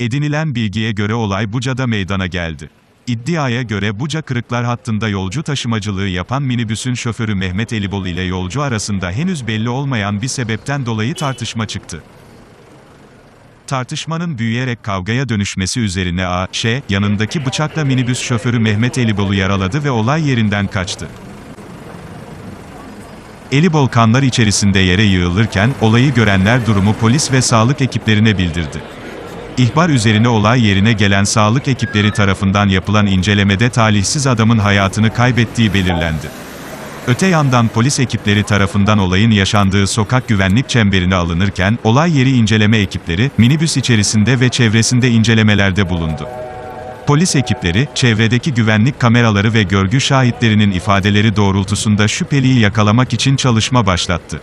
Edinilen bilgiye göre olay Buca'da meydana geldi. İddiaya göre Buca Kırıklar hattında yolcu taşımacılığı yapan minibüsün şoförü Mehmet Elibol ile yolcu arasında henüz belli olmayan bir sebepten dolayı tartışma çıktı. Tartışmanın büyüyerek kavgaya dönüşmesi üzerine A. Ş. yanındaki bıçakla minibüs şoförü Mehmet Elibol'u yaraladı ve olay yerinden kaçtı. Elibol kanlar içerisinde yere yığılırken, olayı görenler durumu polis ve sağlık ekiplerine bildirdi. İhbar üzerine olay yerine gelen sağlık ekipleri tarafından yapılan incelemede talihsiz adamın hayatını kaybettiği belirlendi. Öte yandan polis ekipleri tarafından olayın yaşandığı sokak güvenlik çemberine alınırken, olay yeri inceleme ekipleri, minibüs içerisinde ve çevresinde incelemelerde bulundu. Polis ekipleri, çevredeki güvenlik kameraları ve görgü şahitlerinin ifadeleri doğrultusunda şüpheliyi yakalamak için çalışma başlattı.